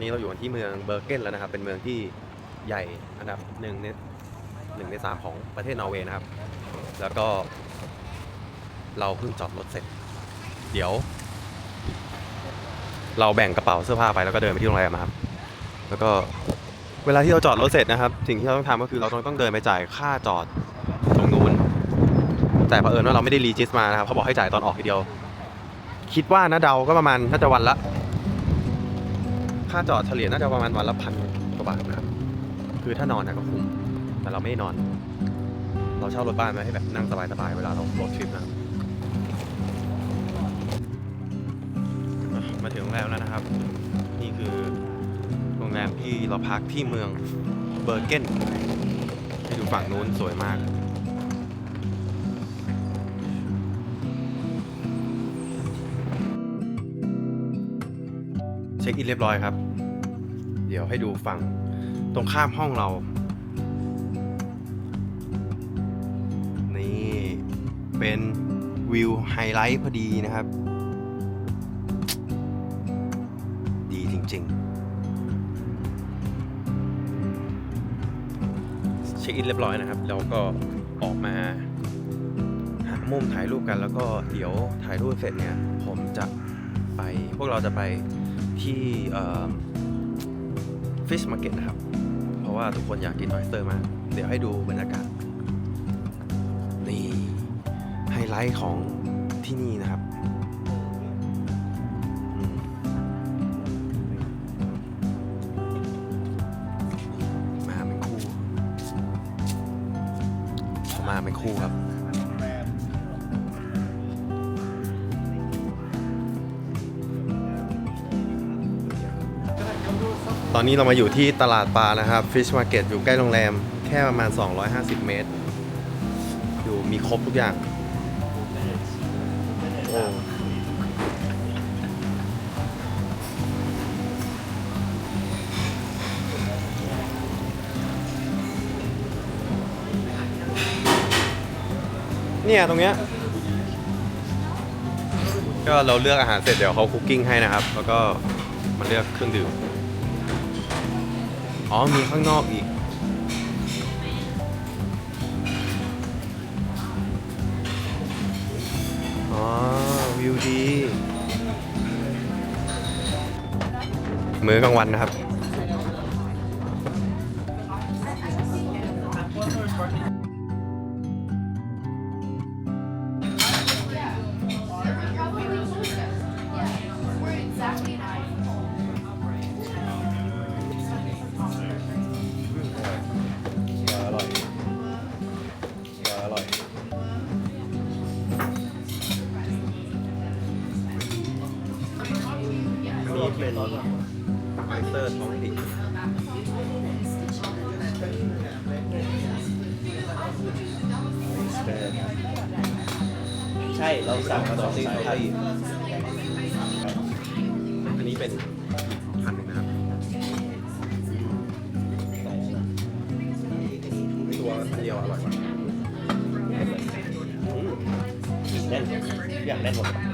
อนนี้เราอยู่กันที่เมืองเบอร์เกนแล้วนะครับ เป็นเมืองที่ใหญ่อันดับหนึ่งในหนึ่งในสามของประเทศนอร์เวย์นะครับ แล้วก็ เราเพิ่งจอดรถเสร็จ เดี๋ยว เราแบ่งกระเป๋าเสื้อผ้าไปแล้วก็เดินไปที่โรงแรมครับ แล้วก็เวลาที่เราจอดรถเสร็จนะครับ สิ่งที่เราต้องทำก็คือเราต้องต้องเดินไปจ่ายค่าจอดตรงนู้น แต่เผอิญว่าเราไม่ได้รีจิสมานะครับเขาบอกให้จ่ายตอนออกทีเดียว คิดว่านะเดาก็ประมาณน่าจะวันละ ค่าจอดเฉลี่ยน่าจะประมาณวันละพันกว่าบาทนะครับ คือถ้านอนนะก็คุ้ม แต่เราไม่นอน เราเช่ารถบ้านมาให้แบบนั่งสบายๆ เวลาเราโรดทริปนะครับอะมาถึงโรงแรมแล้วนะครับ นี่คือโรงแรมที่เราพักที่เมืองเบอร์เกนให้ดูฝั่งนู้นสวยมาก ช็คอินเรียบร้อยครับ เดี๋ยวให้ดูฝั่งตรงข้ามห้องเรา นี่เป็นวิวไฮไลท์พอดีนะครับ ดีจริงๆ เช็คอินเรียบร้อยนะครับ แล้วก็ออกมาหามุมถ่ายรูปกันแล้วก็เดี๋ยวถ่ายรูปเสร็จเนี่ย ผมจะไปพวกเราจะไป ที่ฟิชมาร์เก็ตนะครับ เพราะว่าทุกคนอยากกินออยสเตอร์มาก เดี๋ยวให้ดูบรรยากาศ นี่ไฮไลท์ของที่นี่นะครับมมาเป็นคู่เขามาเป็นคู่ครับ ตอนนี้เรามาอยู่ที่ตลาดปลานะครับ Fish Market อยู่ใกล้โรงแรม แค่ประมาณ 250 เมตร อยู่มีครบทุกอย่างโอ้เนี่ยตรงเนี้ยก็เราเลือกอาหารเสร็จเดี๋ยวเขาคุกกิ้งให้นะครับ แล้วก็มาเลือกเครื่องดื่ม อ๋อ มีข้างนอกอีก อ๋อ วิวดี มื้อกลางวันนะครับ อันนี้เป็นพันหนึ่งนะครับ ตัวอันเดียวอร่อยกว่าแน่นอยางแน่นหมด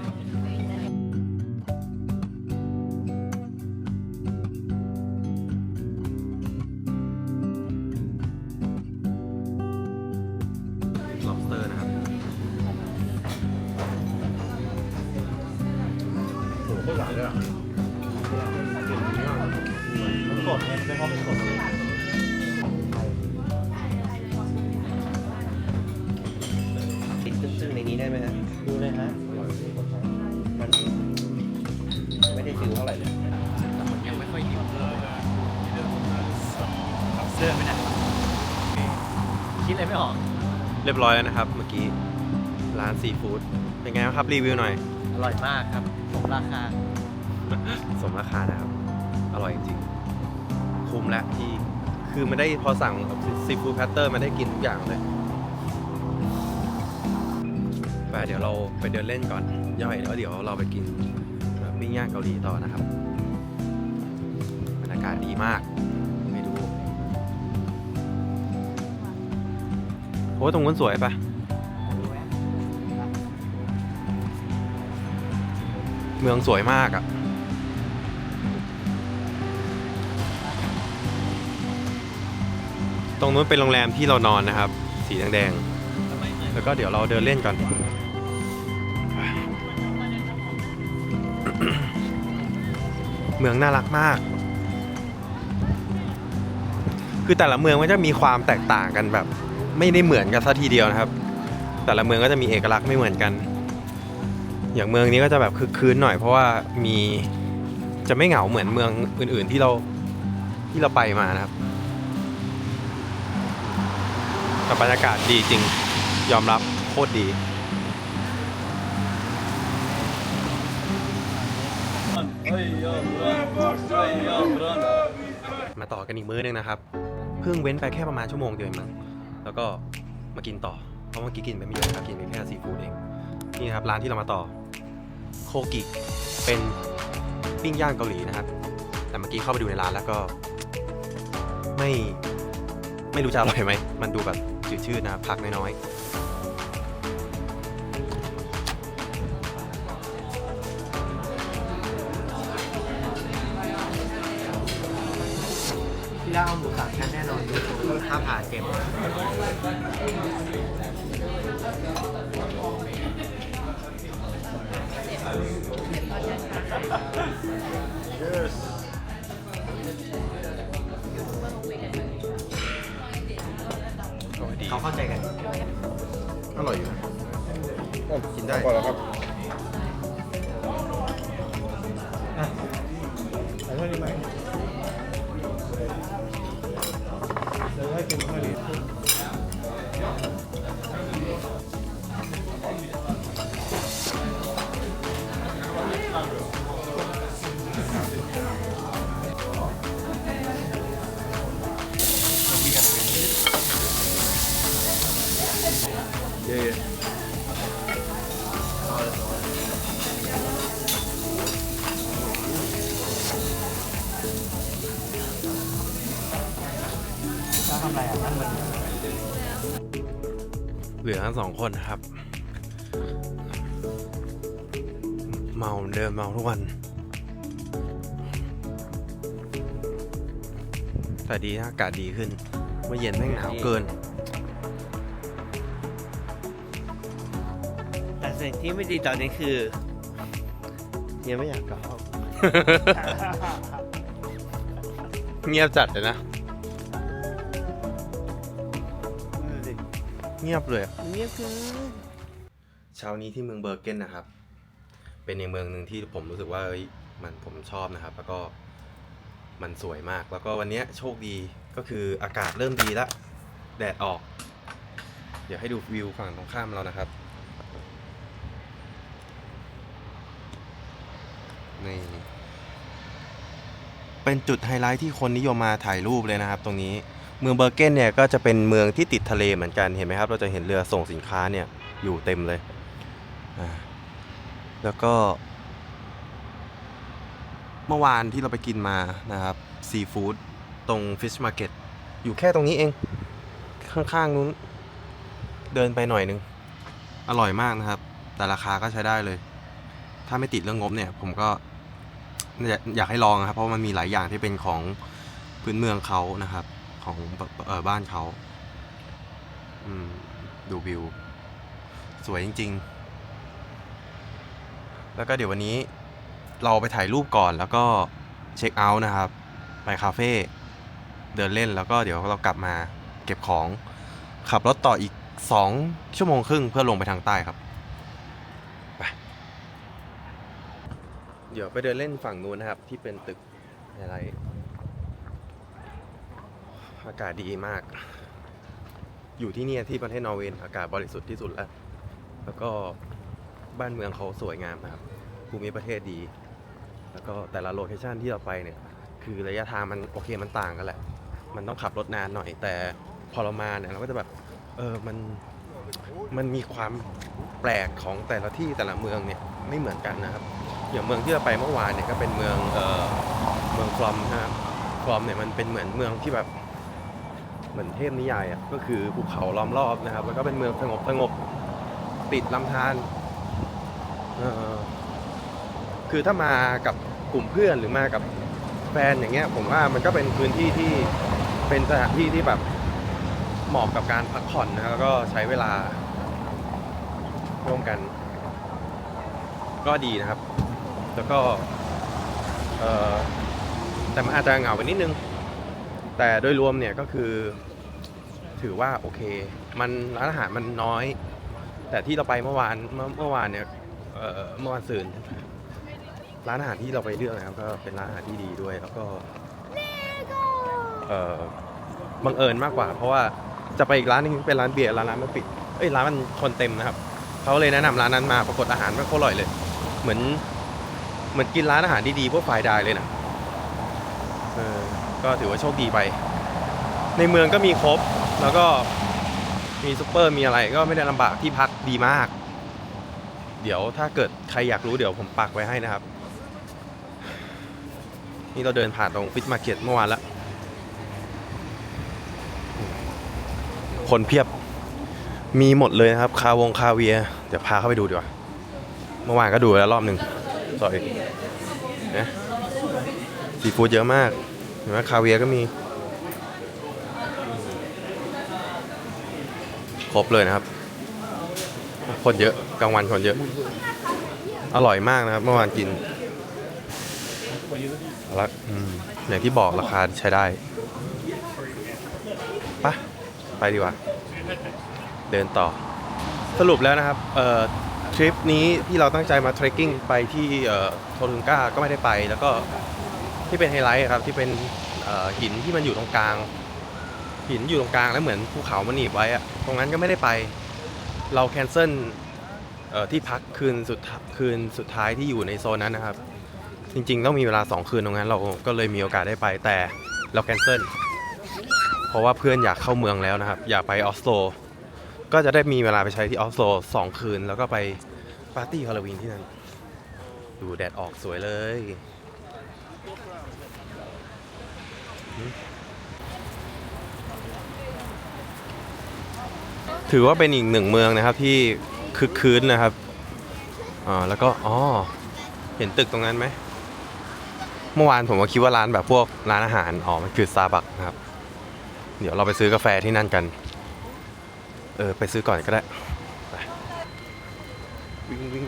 โอ้วยอะมันสดไงไม่พราะมันสดเลยติดซึ้งๆในนี้ได้ไหมฮะดูเลยฮะ มันไม่ได้ฟิลเท่าไหร่เลยยังไม่ค่อยหิวเสื้อไม่ได้คิดอะไรไม่ออก เรียบร้อยแล้วนะครับ เมื่อกี้ร้านซีฟู้ดเป็นไงบ้างครับรีวิวหน่อย อร่อยมากครับ สมราคา สมราคานะครับ อร่อยจริงๆ คุ้มแล้วที่ คือมันได้พอสั่งซีฟู้ดแพตเตอร์มันได้กินทุกอย่างเลยไปเดี๋ยวเราไปเดินเล่นก่อน ย่อยแล้วเดี๋ยวเราไปกินปิ้งย่างเกาหลีต่อนะครับบรรยากาศดีมากไปดูโอ้ตรงนู้นสวยปะเมืองสวยมากอะ ตรงนู้นเป็นโรงแรมที่เรานอนนะครับ สีแดงๆแล้วก็เดี๋ยวเราเดินเล่นก่อนเมืองน่ารักมาก คือแต่ละเมืองมันจะมีความแตกต่างกันแบบ ไม่ได้เหมือนกันซะทีเดียวนะครับ แต่ละเมืองก็จะมีเอกลักษณ์ไม่เหมือนกัน อย่างเมืองนี้ก็จะแบบคึกคืนหน่อยเพราะว่ามีจะไม่เหงาเหมือนเมืองอื่น ๆที่เราที่เราไปมานะครับ แต่บรรยากาศดีจริง ยอมรับโคตรดี มาต่อกันอีกมื้อนึงนะครับ เพิ่งเว้นไปแค่ประมาณชั่วโมงเดียวเองมั้งแล้วก็มากินต่อ เพราะเมื่อกี้กินไปไม่เยอะครับ กินไปแค่ซีฟู้ดเอง นี่ครับร้านที่เรามาต่อ โคกิ เป็นปิ้งย่างเกาหลีนะครับ แต่เมื่อกี้เข้าไปดูในร้านแล้วก็ ไม่ ไม่รู้จะอร่อยไหม มันดูแบบ จืดชืดนะครับพักน้อยพี่ล่าเอาหมูสามชั้นแน่นอนห้ามผ่าเจ็บ ดี เขาเข้าใจกัน อร่อยอยู่นะกินได้พอแล้วครับใส่เท่านี้ไหม ทั้งสองคนนะครับ เมาเหมือนเดิมเมาทุกวัน แต่ดีนะอากาศดีขึ้น เมื่อเย็นแม่งหนาวเกิน แต่สิ่งที่ไม่ดีตอนนี้คือยังไม่อยากกลับห้อง เงียบจัดเลยนะ เงียบเลยอะเงียบเกินเช้านี้ที่เมืองเบอร์เกนนะครับ เป็นอีกเมืองหนึ่งที่ผมรู้สึกว่าเอ้ยมันผมชอบนะครับ แล้วก็มันสวยมาก แล้วก็วันเนี้ยโชคดีก็คืออากาศเริ่มดีละแดดออก เดี๋ยวให้ดูวิวฝั่งตรงข้ามเรานะครับนี่เป็นจุดไฮไลท์ที่คนนิยมมาถ่ายรูปเลยนะครับตรงนี้ เมืองเบอร์เกนเนี่ยก็จะเป็นเมืองที่ติดทะเลเหมือนกันเห็นไหมครับ เราจะเห็นเรือส่งสินค้าเนี่ยอยู่เต็มเลย แล้วก็ เมื่อวานที่เราไปกินมานะครับซีฟู้ดตรงฟิชมาร์เก็ตอยู่แค่ตรงนี้เอง ข้างๆนู้น เดินไปหน่อยนึง อร่อยมากนะครับ แต่ราคาก็ใช้ได้เลย ถ้าไม่ติดเรื่องงบเนี่ย ผมก็อยากให้ลองนะครับ เพราะมันมีหลายอย่างที่เป็นของพื้นเมืองเขานะครับ ของเออบ้านเขาอืมดูวิว สวยจริง ๆ แล้วก็เดี๋ยววันนี้เราไปถ่ายรูปก่อนแล้วก็เช็คเอาท์นะครับ ไปคาเฟ่เดินเล่นแล้วก็เดี๋ยวเรากลับมาเก็บของ ขับรถต่ออีก 2 ชั่วโมงครึ่งเพื่อลงไปทางใต้ครับไปเดี๋ยวไปเดินเล่นฝั่งนู้นนะครับ ที่เป็นตึกอะไร อากาศดีมาก อยู่ที่เนี่ยที่ประเทศนอร์เวย์อากาศบริสุทธิ์ที่สุดแล้ว แล้วก็บ้านเมืองเขาสวยงามนะครับ ภูมิประเทศดี แล้วก็แต่ละโลเคชันที่เราไปเนี่ย คือระยะทางมันโอเคมันต่างกันแหละ มันต้องขับรถนานหน่อย แต่พอเรามาเนี่ยเราก็จะแบบ เออ มัน มันมีความแปลกของแต่ละที่แต่ละเมืองเนี่ยไม่เหมือนกันนะครับ อย่างเมืองที่เราไปเมื่อวานเนี่ยก็เป็นเมือง เออเมืองฟลอมนะครับฟลอมเนี่ยมันเป็นเหมือนเมืองที่แบบ เหมือนเทพนิยายอะก็คือภูเขาล้อมรอบนะครับ แล้วก็เป็นเมืองสงบสงบติดลำธารคือถ้ามากับกลุ่มเพื่อนหรือมากับแฟนอย่างเงี้ย ผมว่ามันก็เป็นพื้นที่ที่เป็นสถานที่ที่แบบเหมาะกับการพักผ่อนนะแล้วก็ใช้เวลาร่วมกัน ก็ดีนะครับ แล้วก็แต่มันอาจจะเหงาไปนิดนึง แต่โดยรวมเนี่ยก็คือ ถือว่าโอเค มันร้านอาหารมันน้อย แต่ที่เราไปเมื่อวานเมื่อเมื่อวานเนี่ยเอ่อเมื่อวานซืนร้านอาหารที่เราไปเลือกนะครับ ก็เป็นร้านอาหารที่ดีด้วย แล้วก็เอ่อบังเอิญมากกว่า เพราะว่าจะไปอีกร้านหนึงเป็นร้านเบียร์ร้านร้านมันปิดเอ้ยร้านมันคนเต็มนะครับเขาเลยแนะนำร้านนั้นมาปรากฏอาหารไม่โคตรอร่อยเลย เหมือนเหมือนกินร้านอาหารดีๆพวกฝ่ายดายเลยนะ ก็ถือว่าโชคดีไป ในเมืองก็มีครบ แล้วก็มีซูเปอร์มีอะไรก็ไม่ได้ลำบากที่พักดีมาก เดี๋ยวถ้าเกิดใครอยากรู้เดี๋ยวผมปักไว้ให้นะครับ นี่เราเดินผ่านตรงฟิตมาร์เก็ตเมื่อวานแล้ว คนเพียบมีหมดเลยนะครับ คาวงคาเวีย เดี๋ยวพาเข้าไปดูดีกว่า เมื่อวานก็ดูไปแล้วรอบหนึ่งสอยนะซีฟู้ดเยอะมาก ห็นไหมคาเวียก็มี ครบเลยนะครับ คนเยอะกลางวันคนเยอะ อร่อยมากนะครับ เมื่อวานกินแล้วออย่างที่บอกราคาใช้ได้ไปะไปดีกว่า เดินต่อ สรุปแล้วนะครับทริปนี้ที่เราตั้งใจมาเทรคกิ้งไปที่โทรุนก้าก็ไม่ได้ไปแล้วก็ ที่เป็นไฮไลท์ครับที่เป็นหินที่มันอยู่ตรงกลาง หินอยู่ตรงกลางแล้วเหมือนภูเขามันหนีบไว้อะตรงนั้นก็ไม่ได้ไป เราแคนเซิลที่พักคืนสุดคืนสุดท้ายที่อยู่ในโซนนั้นนะครับ จริง ๆ ต้องมีเวลา 2 คืนตรงนั้นเราก็เลยมีโอกาสได้ไปแต่เราแคนเซิลเพราะว่าเพื่อนอยากเข้าเมืองแล้วนะครับ อยากไปออสโลก็จะได้มีเวลาไปใช้ที่ออสโลสองคืน แล้วก็ไปปาร์ตี้ฮาโลวีนที่นั่น ดูแดดออกสวยเลย ถือว่าเป็นอีกหนึ่งเมืองนะครับที่คึกคืนนะครับอ่าแล้วก็อ๋อเห็นตึกตรงนั้นไหมเมื่อวานผมก็คิดว่าร้านแบบพวกร้านอาหารอ๋อมันคือซาบักนะครับ เดี๋ยวเราไปซื้อกาแฟที่นั่นกัน เออไปซื้อก่อนก็ได้ไปวิ่งวิ่ง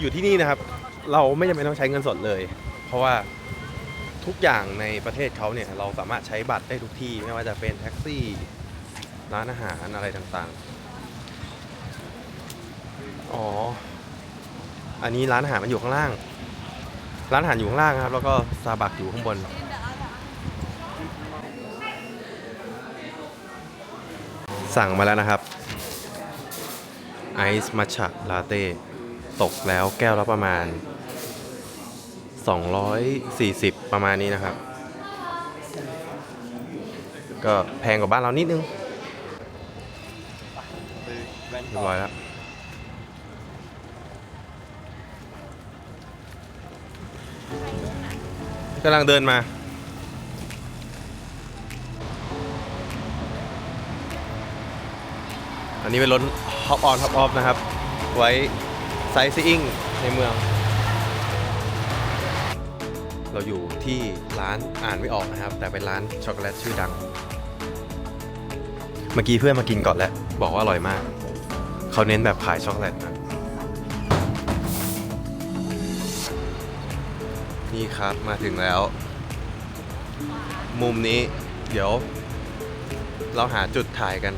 อยู่ที่นี่นะครับ เราไม่จำเป็นต้องใช้เงินสดเลย เพราะว่าทุกอย่างในประเทศเขาเนี่ยเราสามารถใช้บัตรได้ทุกที่ไม่ว่าจะเป็นแท็กซี่ ร้านอาหารอะไรต่างๆ อ๋อ อันนี้ร้านอาหารมันอยู่ข้างล่าง ร้านอาหารอยู่ข้างล่างครับ แล้วก็ซาบักอยู่ข้างบน สั่งมาแล้วนะครับ ไอซ์มัชชะลาเต้ ตกแล้วแก้วละประมาณ 240 ประมาณนี้นะครับ ก็แพงกว่าบ้านเรานิดนึง เรียบร้อยแล้วกำลังเดินมา อันนี้เป็นรถ Hop on Hop off นะครับ ไว้ไซซิ่งในเมือง เราอยู่ที่ร้านอ่านไม่ออกนะครับ แต่เป็นร้านช็อกโกแลตชื่อดัง เมื่อกี้เพื่อนมากินก่อนแล้ว บอกว่าอร่อยมาก เขาเน้นแบบขายช็อกโกแลตนะนี่ครับมาถึงแล้ว มุมนี้เดี๋ยว เราหาจุดถ่ายกัน